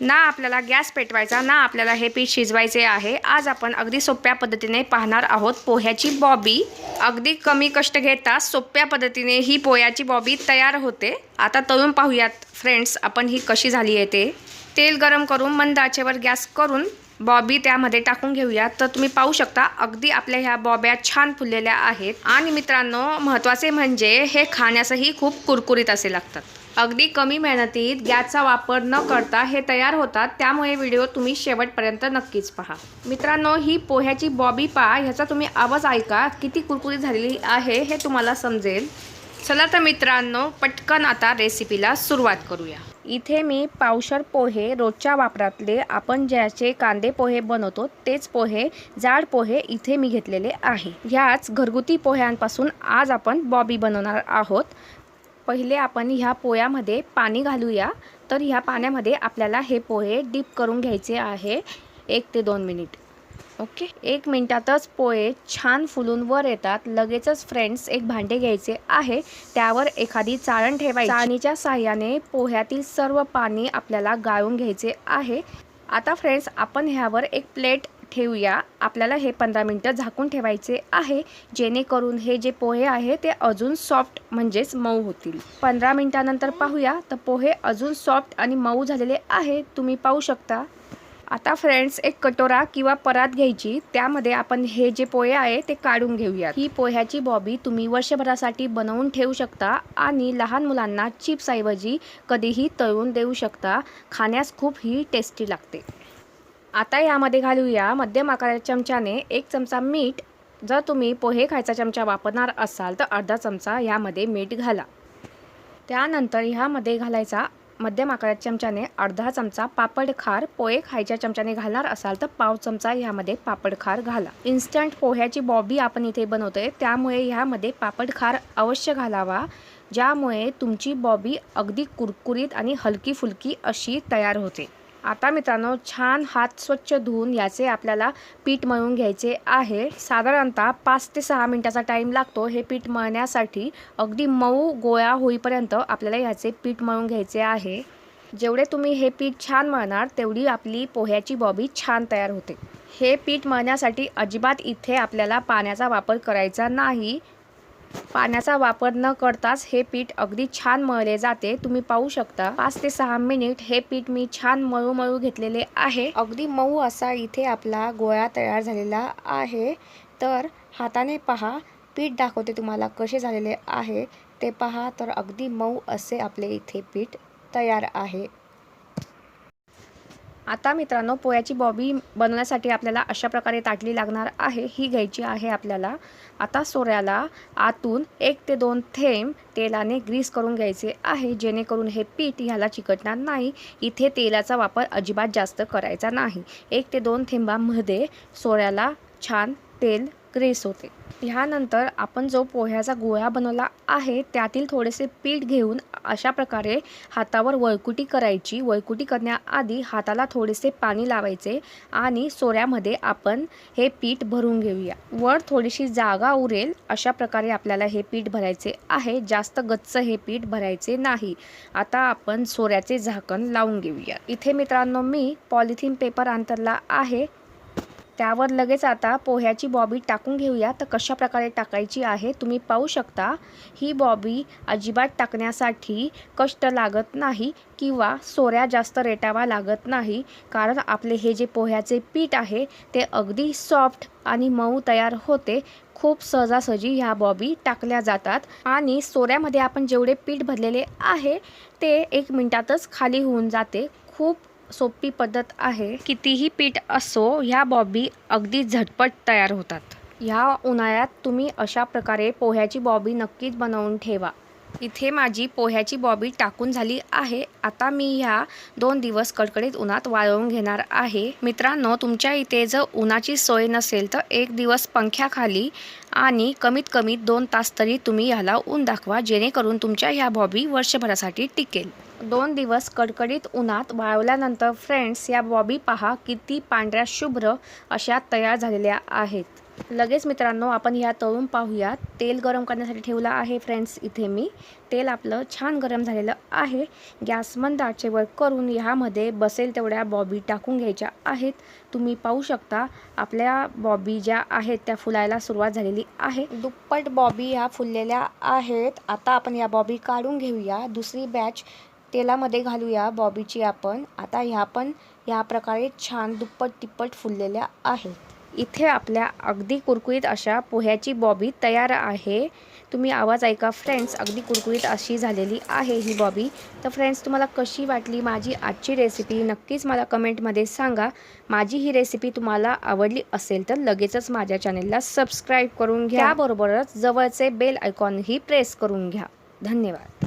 ना आपल्याला गॅस पेटवायचा ना आपल्याला हे पीठ शिजवायचे आहे. आज आपण अगदी सोप्या पद्धतीने पाहणार आहोत पोह्याची बॉबी. अगदी कमी कष्ट घेता सोप्या पद्धतीने ही पोह्याची बॉबी तयार होते. आता तळून पाहूयात फ्रेंड्स आपण ही कशी झाली आहे ते. तेल गरम करून मंद आचेवर गॅस करून बॉबी त्यामध्ये टाकून घेऊया. तर तुम्ही पाहू शकता अगदी आपल्या ह्या बॉब्या छान फुललेल्या आहेत. आणि मित्रांनो महत्त्वाचे म्हणजे हे खाण्यासही खूप कुरकुरीत असे लागतात. अगदी कमी मेहनतीत गॅसचा वापर न करता हे तयार होतात त्यामुळे व्हिडिओ तुम्ही शेवटपर्यंत नक्कीच पहा. मित्रांनो ही पोह्याची बॉबी पहा ह्याचा तुम्ही आवाज ऐका किती कुरकुरी झालेली आहे हे तुम्हाला समजेल. चला तर मित्रांनो पटकन आता रेसिपीला सुरुवात करूया. इथे मी पावशर पोहे रोजच्या वापरातले आपण ज्याचे कांदे पोहे बनवतो तेच पोहे जाड पोहे इथे मी घेतलेले आहे. ह्याच घरगुती पोह्यांपासून आज आपण बॉबी बनवणार आहोत. पहिले आपण ह्या पोह्यामध्ये पाणी घालूया. तर ह्या पाण्यामध्ये आपल्याला हे पोहे डीप करून घ्यायचे आहे. एक ते दोन मिनिट. ओके? एक मिनिटातच पोहे छान फुलून वर येतात. लगेचच फ्रेंड्स एक भांडे घ्यायचे आहे. त्यावर एखादी चाळण ठेवायची. चाळणीच्या साह्याने पोह्यातील सर्व पाणी आपल्याला गाळून घ्यायचे आहे. आता फ्रेंड्स आपण ह्यावर एक प्लेट ठेवूया. आपल्याला हे पंधरा मिनटं झाकून ठेवायचे आहे. जेणेकरून हे जे पोहे आहे ते अजून सॉफ्ट म्हणजेच मऊ होतील. पंधरा मिनटानंतर पाहूया. तर पोहे अजून सॉफ्ट आणि मऊ झालेले आहे. तुम्ही पाहू शकता. आता फ्रेंड्स एक कटोरा किंवा परात घ्यायची. त्यामध्ये आपण हे जे पोहे आहे ते काढून घेऊया ही पोह्याची बॉबी तुम्ही वर्षभरासाठी बनवून ठेवू शकता आणि लहान मुलांना चिप्सऐवजी कधीही तळून देऊ शकता. खाण्यास खूप ही टेस्टी लागते. आता यामध्ये घालूया मध्यम आकाराच्या चमच्याने एक चमचा मीठ. जर तुम्ही पोहे खायचा चमचा वापरणार असाल तर अर्धा चमचा ह्यामध्ये मीठ घाला. त्यानंतर ह्यामध्ये घालायचा मध्यम आकाराच्या चमच्याने अर्धा चमचा पापड खार. पोहे खायच्या चमच्याने घालणार असाल तर पाव चमचा ह्यामध्ये पापड खार घाला. इन्स्टंट पोह्याची बॉबी आपण इथे बनवतोय त्यामुळे ह्यामध्ये पापड खार अवश्य घालावा ज्यामुळे तुमची बॉबी अगदी कुरकुरीत आणि हलकी फुलकी अशी तयार होते. आता मित्रांनो छान हात स्वच्छ धुवून याचे आपल्याला पीठ मळून घ्यायचे आहे. साधारणतः पाच ते सहा मिनटाचा टाईम लागतो हे पीठ मळण्यासाठी. अगदी मऊ गोळा होईपर्यंत आपल्याला ह्याचे पीठ मळून घ्यायचे आहे. जेवढे तुम्ही हे पीठ छान मळणार तेवढी आपली पोह्याची बॉबी छान तयार होते. हे पीठ मळण्यासाठी अजिबात इथे आपल्याला पाण्याचा वापर करायचा नाही. पाण्याचा वापर न करताच हे पीठ अगदी छान मळले जाते. तुम्ही पाहू शकता. पाच ते सहा मिनिट हे पीठ मी छान मळू मळू घेतलेले आहे. अगदी मऊ असा इथे आपला गोळा तयार झालेला आहे. तर हाताने पहा. पीठ दाखवते तुम्हाला कसे झालेले आहे. ते पहा. तर अगदी मऊ असे आपले इथे पीठ तयार आहे. आता मित्रांनो पोह्याची बॉबी बनवण्यासाठी आपल्याला अशा प्रकारे ताटली लागणार आहे. ही घ्यायची आहे आपल्याला. आता सोऱ्याला आतून एक ते दोन थेंब तेलाने ग्रीस करून घ्यायचे आहे. जेणेकरून हे पीठ ह्याला चिकटणार नाही. इथे तेलाचा वापर अजिबात जास्त करायचा नाही. एक ते दोन थेंबामध्ये सोऱ्याला छान तेल ग्रेस होते. ह्यानंतर आपण जो पोह्याचा गोळा बनवला आहे त्यातील थोडेसे पीठ घेऊन अशा प्रकारे हातावर वळकुटी करायची. वळकुटी करण्याआधी हाताला थोडेसे पाणी लावायचे आणि सोऱ्यामध्ये आपण हे पीठ भरून घेऊया. वर थोडीशी जागा उरेल अशा प्रकारे आपल्याला हे पीठ भरायचे आहे. जास्त गच्च हे पीठ भरायचे नाही. आता आपण सोऱ्याचे झाकण लावून घेऊया. इथे मित्रांनो मी पॉलिथिन पेपर अंतरला आहे. त्यावर लगेच आता पोह्याची बॉबी टाकून घेऊया. तर कशा प्रकारे टाकायची आहे तुम्ही पाहू शकता. ही बॉबी अजिबात टाकण्यासाठी कष्ट लागत नाही किंवा सोऱ्या जास्त रेटावा लागत नाही. कारण आपले हे जे पोह्याचे पीठ आहे ते अगदी सॉफ्ट आणि मऊ तयार होते. खूप सहजासहजी ह्या बॉबी टाकल्या जातात. आणि सोऱ्यामध्ये आपण जेवढे पीठ भरलेले आहे ते एक मिनटातच खाली होऊन जाते. खूप सोपी पद्धत आहे. कितीही पीठ असो ह्या बॉबी अगदी झटपट तयार होतात. ह्या उन्हाळ्यात तुम्ही अशा प्रकारे पोह्याची बॉबी नक्कीच बनवून ठेवा. इथे माझी पोह्याची बॉबी टाकून झाली आहे. आता मी ह्या दोन दिवस कडकडीत उन्हात वाळवून घेणार आहे. मित्रांनो तुमच्या इथे जर उन्हाची सोय नसेल तर एक दिवस पंख्याखाली आणि कमीत कमी दोन तास तरी तुम्ही ह्याला ऊन दाखवा जेणेकरून तुमच्या ह्या बॉबी वर्षभरासाठी टिकेल. दोन दिवस कडकडीत उन्हात वाळवल्यानंतर फ्रेंड्स या बॉबी पहा किती पांढऱ्या शुभ्र अशा तयार झालेल्या आहेत. लगेच मित्रांनो आपण ह्या तळून पाहूया तेल गरम करण्यासाठी ठेवलं आहे फ्रेंड्स इथे मी. तेल आपलं छान गरम झालेलं आहे. गॅस मंद आचेवर करून ह्यामध्ये बसेल तेवढ्या बॉबी टाकून घ्यायच्या आहेत. तुम्ही पाहू शकता आपल्या बॉबी ज्या आहेत त्या फुलायला सुरुवात झालेली आहे. दुप्पट बॉबी ह्या फुललेल्या आहेत. आता आपण या बॉबी काढून घेऊया. दुसरी बॅच तेलामध्ये घालूया बॉबीची आपण. आता ह्या पण ह्या प्रकारे छान दुप्पट तिप्पट फुललेल्या आहेत. इथे आपल्या अगदी कुरकुरीत अशा पोह्याची बॉबी तयार आहे. तुम्ही आवाज ऐका फ्रेंड्स अगदी कुरकुरीत अशी झालेली आहे ही बॉबी. तर फ्रेंड्स तुम्हाला कशी वाटली माझी आजची रेसिपी नक्कीच मला कमेंटमध्ये सांगा. माझी ही रेसिपी तुम्हाला आवडली असेल तर लगेचच माझ्या चॅनेलला सबस्क्राईब करून घ्या. त्याबरोबरच जवळचे बेल आयकॉनही प्रेस करून घ्या. धन्यवाद.